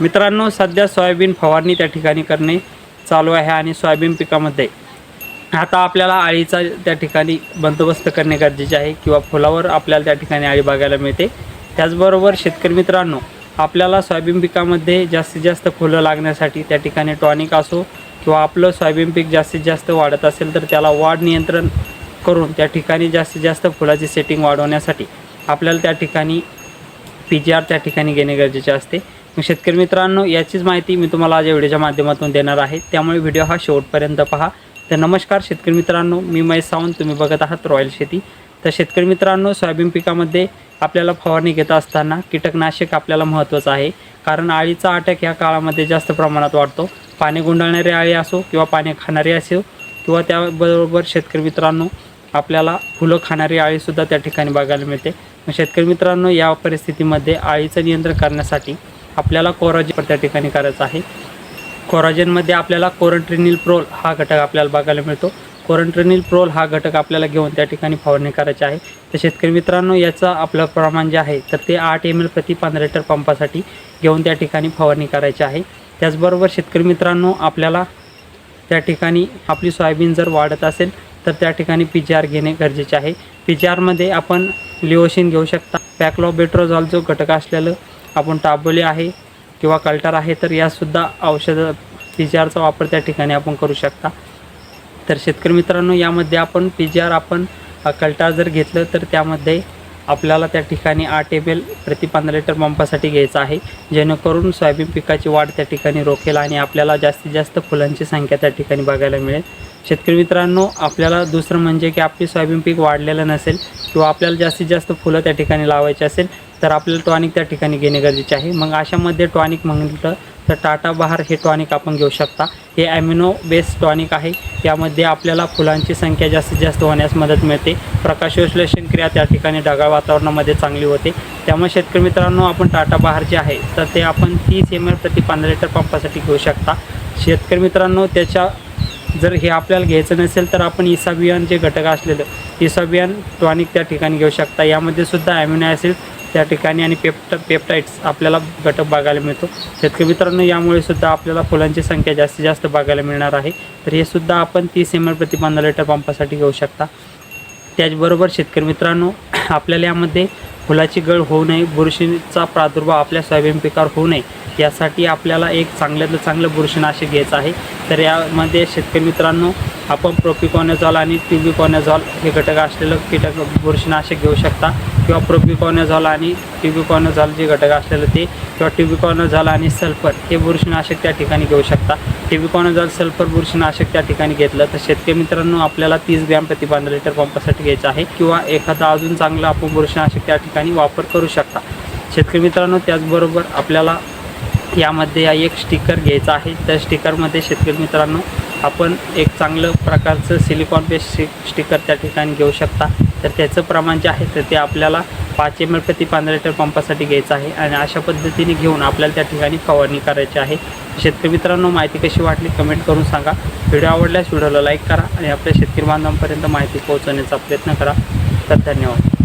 मित्रांनो सध्या सोयाबीन फवारणी त्या ठिकाणी करणे चालू आहे आणि सोयाबीन पिकामध्ये आता आपल्याला आळीचा त्या ठिकाणी बंदोबस्त करणे गरजेचे आहे किंवा फुलावर आपल्याला त्या ठिकाणी आळी बघायला मिळते. त्याचबरोबर शेतकरी मित्रांनो आपल्याला सोयाबीन पिकामध्ये जास्तीत जास्त फुलं लागण्यासाठी त्या ठिकाणी टॉनिक असो किंवा आपलं सोयाबीन पीक जास्तीत जास्त वाढत असेल तर त्याला वाढ नियंत्रण करून त्या ठिकाणी जास्तीत जास्त फुलाची सेटिंग वाढवण्यासाठी आपल्याला त्या ठिकाणी पी जी आर त्या ठिकाणी घेणे गरजेचे असते. मग शेतकरी मित्रांनो याचीच माहिती मी तुम्हाला आज व्हिडिओच्या माध्यमातून देणार आहे. त्यामुळे व्हिडिओ हा शेवटपर्यंत पहा. तर नमस्कार शेतकरी मित्रांनो मी मै सावंत. तुम्ही बघत आहात रॉयल शेती. तर शेतकरी मित्रांनो सोयाबीन पिकामध्ये आपल्याला फवारणी घेत असताना कीटकनाशक आपल्याला महत्त्वाचं आहे. कारण आळीचा अटॅक ह्या काळामध्ये जास्त प्रमाणात वाढतो. पाणी गुंडाळणारी आळी असो किंवा पाणी खाणारी असो किंवा त्याबरोबर शेतकरी मित्रांनो आपल्याला फुलं खाणारी आळीसुद्धा त्या ठिकाणी बघायला मिळते. मग शेतकरी मित्रांनो या परिस्थितीमध्ये आळीचं नियंत्रण करण्यासाठी आपल्याला कोराजी त्या ठिकाणी करायचं आहे. कोराजेनमध्ये आपल्याला कोरंट्रिनिल प्रोल हा घटक आपल्याला बघायला मिळतो. कोरंट्रिनिल प्रोल हा घटक आपल्याला घेऊन त्या ठिकाणी फवारणी करायची आहे. तर शेतकरी मित्रांनो याचं आपलं प्रमाण जे आहे तर ते आठ एम एल प्रति पंधरा लिटर पंपासाठी घेऊन त्या ठिकाणी फवारणी करायची आहे. त्याचबरोबर शेतकरी मित्रांनो आपल्याला त्या ठिकाणी आपली सोयाबीन जर वाढत असेल तर त्या ठिकाणी पी जी आर घेणे गरजेचे आहे. पी जी आरमध्ये आपण लिओशिन घेऊ शकता. पॅक्लोबेट्रोझॉल जो घटक असलेलं आपण टाबोली आहे किंवा कल्टर आहे तर यासुद्धा औषधं पी जी आरचा वापर त्या ठिकाणी आपण करू शकता. तर शेतकरी मित्रांनो यामध्ये आपण पी जी आर आपण अ, कल्टार जर घेतलं तर त्यामध्ये आपल्याला त्या ठिकाणी आठ एम एल प्रति पंधरा लिटर पंपासाठी घ्यायचं आहे. जेणेकरून सोयाबीन पिकाची वाढ त्या ठिकाणी रोखेल आणि आपल्याला जास्तीत जास्त फुलांची संख्या त्या ठिकाणी बघायला मिळेल. शेतकरी मित्रांनो आपल्याला दुसरं म्हणजे की आपली सोयाबीन पीक वाढलेलं नसेल किंवा आपल्याला जास्तीत जास्त फुलं त्या ठिकाणी लावायची असेल तर आपल्याला टॉनिक त्या ठिकाणी घेणे गरजेचे आहे. मग अशामध्ये टॉनिक म्हटलं तर टाटा बहार हे टॉनिक आपण घेऊ शकता. हे ॲमिनो बेस्ड टॉनिक आहे. यामध्ये आपल्याला फुलांची संख्या जास्तीत जास्त होण्यास मदत मिळते. प्रकाशविश्लेषण क्रिया त्या ठिकाणी ढगाळ वातावरणामध्ये चांगली होते. त्यामुळे शेतकरी मित्रांनो आपण टाटा बहार जे आहे तर ते आपण तीस एम एल प्रति पंधरा लिटर पंपासाठी घेऊ शकता. शेतकरी मित्रांनो त्याच्या जर हे आपल्याला घ्यायचं नसेल तर आपण इसाबियन जे घटक असलेलं इसाबियन टॉनिक त्या ठिकाणी घेऊ शकता. यामध्ये सुद्धा ॲमिनो ॲसिड त्या ठिकाणी आणि पेप्ट पेप्टाईट्स आपल्याला घटक बघायला मिळतो. शेतकरी मित्रांनो यामुळे सुद्धा आपल्याला फुलांची संख्या जास्तीत जास्त बघायला मिळणार आहे. तर हे सुद्धा आपण तीस एम एल प्रति पंधरा लिटर पंपासाठी घेऊ शकता. त्याचबरोबर शेतकरी मित्रांनो आपल्याला यामध्ये फुलाची गळ होऊ नये बुरशीचा प्रादुर्भाव आपल्या सोयाबीन पिकावर होऊ नये यासाठी आपल्याला एक चांगल्यातलं चांगलं बुरशीनाशक घ्यायचं आहे. तर यामध्ये शेतकरी मित्रांनो आपण प्रोपिकॉनेझॉल आणि ट्युबिकॉनेझॉल हे घटक असलेलं कीटक बुरशीनाशक घेऊ शकता. किंवा प्रोपिकॉनेझॉल आणि ट्युबिकॉनेझॉल जे घटक असलेलं ते किंवा ट्युबिकॉनेझॉल आणि सल्फर हे बुरशीनाशक त्या ठिकाणी घेऊ शकता. ट्युबिकॉनेझॉल सल्फर बुरशीनाशक त्या ठिकाणी घेतलं तर शेतकरी मित्रांनो आपल्याला तीस ग्रॅम प्रति पंधरा लिटर पंपासाठी घ्यायचं आहे किंवा एखादा अजून चांगलं आपण बुरशीनाशक त्या ठिकाणी वापर करू शकता. शेतकरी मित्रांनो त्याचबरोबर आपल्याला यामध्ये या एक स्टिकर घ्यायचा आहे. त्या स्टिकरमध्ये शेतकरी मित्रांनो आपण एक चांगलं प्रकारचं सिलिकॉन पेस्ट स्टिकर त्या ठिकाणी घेऊ शकता. तर त्याचं प्रमाण जे आहे तर ते आपल्याला पाच एम एल प्रति पंधरा लिटर पंपासाठी घ्यायचं आहे आणि अशा पद्धतीने घेऊन आपल्याला त्या ठिकाणी फवारणी करायची आहे. शेतकरी मित्रांनो माहिती कशी वाटली कमेंट करून सांगा. व्हिडिओ आवडल्यास व्हिडिओला लाईक करा आणि आपल्या शेतकरी बांधवांपर्यंत माहिती पोहोचवण्याचा प्रयत्न करा. तर धन्यवाद.